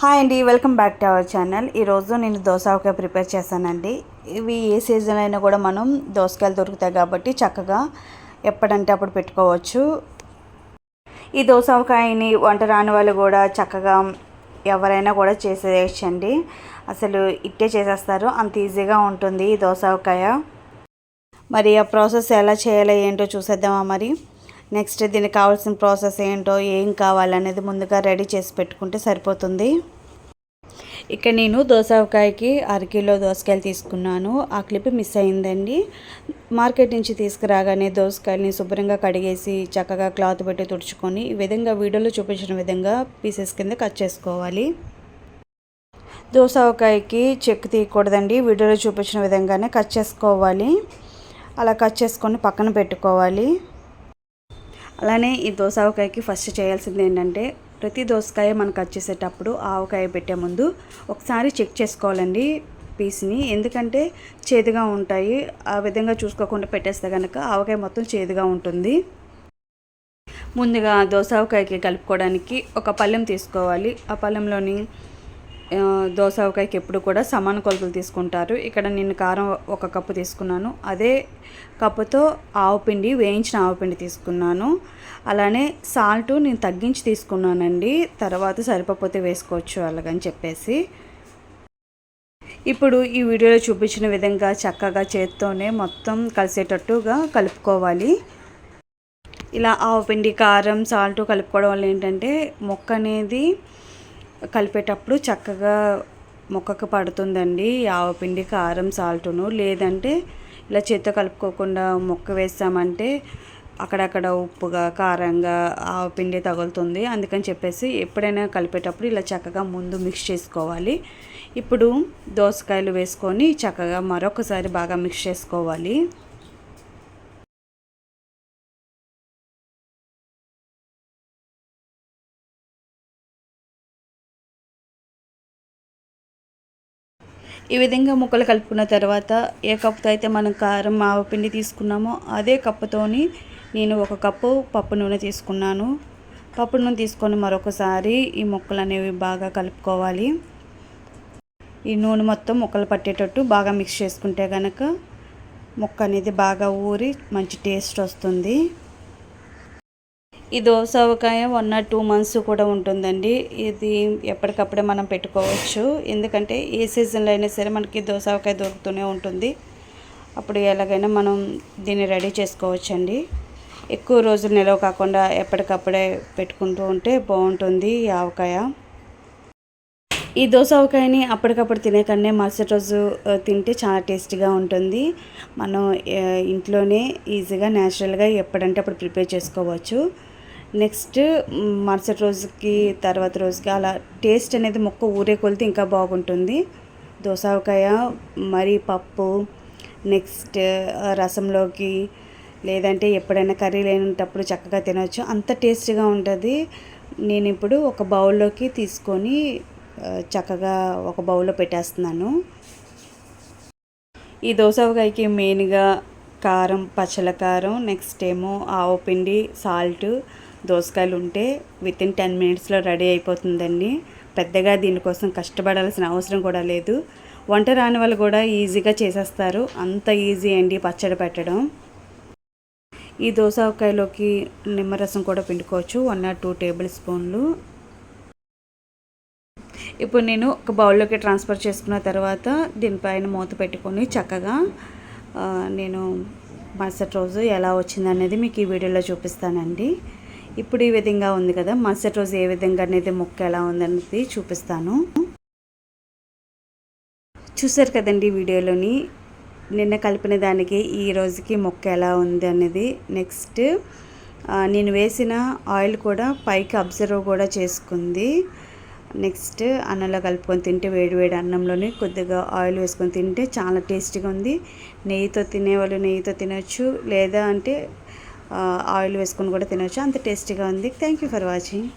Hi అండి welcome back to our channel ఈరోజు నేను దోసకాయ ప్రిపేర్ చేశానండి. ఇవి ఏ సీజన్ అయినా కూడా మనం దోసకాయలు దొరుకుతాయి కాబట్టి చక్కగా ఎప్పుడంటే అప్పుడు పెట్టుకోవచ్చు. ఈ దోసకాయని వంట రాని వాళ్ళు కూడా చక్కగా ఎవరైనా కూడా చేసేయచ్చండి. అసలు ఇట్టే చేసేస్తారు అంత ఈజీగా ఉంటుంది ఈ దోసకాయ. మరి ఆ ప్రాసెస్ ఎలా చేయాలో ఏంటో చూసేద్దామా మరి? నెక్స్ట్ దీనికి కావాల్సిన ప్రాసెస్ ఏంటో ఏం కావాలనేది ముందుగా రెడీ చేసి పెట్టుకుంటే సరిపోతుంది. ఇక్కడ నేను దోసకాయకి అరకిలో దోసకాయలు తీసుకున్నాను. ఆ క్లిప్ మిస్ అయిందండి. మార్కెట్ నుంచి తీసుకురాగానే దోసకాయలని శుభ్రంగా కడిగేసి చక్కగా క్లాత్ పెట్టి తుడుచుకొని ఈ విధంగా వీడియోలో చూపించిన విధంగా పీసెస్ కింద కట్ చేసుకోవాలి. దోసకాయకి చెక్కు తీయకూడదండి. వీడియోలో చూపించిన విధంగానే కట్ చేసుకోవాలి. అలా కట్ చేసుకొని పక్కన పెట్టుకోవాలి. అలానే ఈ దోసావకాయకి ఫస్ట్ చేయాల్సింది ఏంటంటే ప్రతి దోసకాయ మనం కట్ చేసేటప్పుడు ఆవకాయ పెట్టే ముందు ఒకసారి చెక్ చేసుకోవాలండి పీస్ని. ఎందుకంటే చేదుగా ఉంటాయి ఆ విధంగా చూసుకోకుండా పెట్టేస్తే కనుక ఆవకాయ మొత్తం చేదుగా ఉంటుంది. ముందుగా దోసావకాయకి కలుపుకోవడానికి ఒక పళ్ళెం తీసుకోవాలి. ఆ పళ్ళెంలోని దోసకాయకి ఎప్పుడు కూడా సమాన కొలతలు తీసుకుంటారు. ఇక్కడ నేను కారం ఒక కప్పు తీసుకున్నాను. అదే కప్పుతో ఆవుపిండి వేయించిన ఆవుపిండి తీసుకున్నాను. అలానే సాల్ట్ నేను తగ్గించి తీసుకున్నానండి. తర్వాత సరిపోతే వేసుకోవచ్చు అలాగని చెప్పేసి. ఇప్పుడు ఈ వీడియోలో చూపించిన విధంగా చక్కగా చేత్తోనే మొత్తం కలిసేటట్టుగా కలుపుకోవాలి. ఇలా ఆవుపిండి కారం సాల్ట్ కలుపుకోవడం వల్ల ఏంటంటే మొక్క అనేది కలిపేటప్పుడు చక్కగా మొక్కకు పడుతుందండి. ఆవపిండి కారం సాల్ట్ను. లేదంటే ఇలా చేత్తో కలుపుకోకుండా మొక్క వేస్తామంటే అక్కడక్కడ ఉప్పుగా కారంగా ఆవపిండి తగులుతుంది. అందుకని చెప్పేసి ఎప్పుడైనా కలిపేటప్పుడు ఇలా చక్కగా ముందు మిక్స్ చేసుకోవాలి. ఇప్పుడు దోసకాయలు వేసుకొని చక్కగా మరొకసారి బాగా మిక్స్ చేసుకోవాలి. ఈ విధంగా ముక్కలు కలుపుకున్న తర్వాత ఏ కప్పుతో అయితే మనం కారం మావపిండి తీసుకున్నామో అదే కప్పుతోని నేను ఒక కప్పు పప్పు నూనె తీసుకున్నాను. పప్పు నూనె తీసుకొని మరొకసారి ఈ ముక్కలు అనేవి బాగా కలుపుకోవాలి. ఈ నూనె మొత్తం ముక్కలు పట్టేటట్టు బాగా మిక్స్ చేసుకుంటే కనుక ముక్క అనేది బాగా ఊరి మంచి టేస్ట్ వస్తుంది. ఈ దోసవకాయ వన్ ఆర్ టూ మంత్స్ కూడా ఉంటుందండి. ఇది ఎప్పటికప్పుడే మనం పెట్టుకోవచ్చు. ఎందుకంటే ఏ సీజన్లో అయినా సరే మనకి దోసవకాయ దొరుకుతూనే ఉంటుంది. అప్పుడు ఎలాగైనా మనం దీన్ని రెడీ చేసుకోవచ్చండి. ఎక్కువ రోజులు నిలవ కాకుండా ఎప్పటికప్పుడే పెట్టుకుంటూ ఉంటే బాగుంటుంది ఈ ఆవకాయ. ఈ దోశ ఆవకాయని అప్పటికప్పుడు తినే కన్నా మరుసటి రోజు తింటే చాలా టేస్టీగా ఉంటుంది. మనం ఇంట్లోనే ఈజీగా న్యాచురల్గా ఎప్పుడంటే అప్పుడు ప్రిపేర్ చేసుకోవచ్చు. నెక్స్ట్ మరుసటి రోజుకి తర్వాత రోజుకి అలా టేస్ట్ అనేది మొక్క ఊరే కొలితే ఇంకా బాగుంటుంది. దోసకాయ మరి పప్పు నెక్స్ట్ రసంలోకి లేదంటే ఎప్పుడైనా కర్రీ లేనప్పుడు చక్కగా తినవచ్చు అంత టేస్టీగా ఉంటుంది. నేను ఇప్పుడు ఒక బౌల్లోకి తీసుకొని చక్కగా ఒక బౌల్లో పెట్టేస్తున్నాను. ఈ దోసకాయకి మెయిన్గా కారం పచ్చల కారం నెక్స్ట్ ఏమో ఆవు పిండి సాల్ట్ దోసకాయలు ఉంటే విత్ ఇన్ టెన్ మినిట్స్లో రెడీ అయిపోతుందండి. పెద్దగా దీనికోసం కష్టపడాల్సిన అవసరం కూడా లేదు. వంట రాని వాళ్ళు కూడా ఈజీగా చేసేస్తారు. అంత ఈజీ అండి పచ్చడి పెట్టడం. ఈ దోసకాయలోకి నిమ్మరసం కూడా పిండుకోవచ్చు. వన్ ఆర్ టూ టేబుల్ స్పూన్లు. ఇప్పుడు నేను ఒక బౌల్లోకి ట్రాన్స్ఫర్ చేసుకున్న తర్వాత దీనిపైన మూత పెట్టుకొని చక్కగా నేను మరుసటి రోజు ఎలా వచ్చిందనేది మీకు ఈ వీడియోలో చూపిస్తానండి. ఇప్పుడు ఈ విధంగా ఉంది కదా మరుసటి రోజు ఏ విధంగా అనేది మొక్క ఎలా ఉందనేది చూపిస్తాను. చూసారు కదండి వీడియోలోని నిన్న కలిపిన దానికి ఈ రోజుకి మొక్క ఎలా ఉంది అనేది నెక్స్ట్. నేను వేసిన ఆయిల్ కూడా పైకి అబ్జర్వ్ కూడా చేసుకుంది. నెక్స్ట్ అన్నంలో కలుపుకొని తింటే వేడివేడి అన్నంలోనే కొద్దిగా ఆయిల్ వేసుకొని తింటే చాలా టేస్టీగా ఉంది. నెయ్యితో తినేవాళ్ళు నెయ్యితో తినొచ్చు లేదా అంటే ఆయిల్ వేసుకొని కూడా తినవచ్చు అంత టేస్టీగా ఉంది. Thank you for watching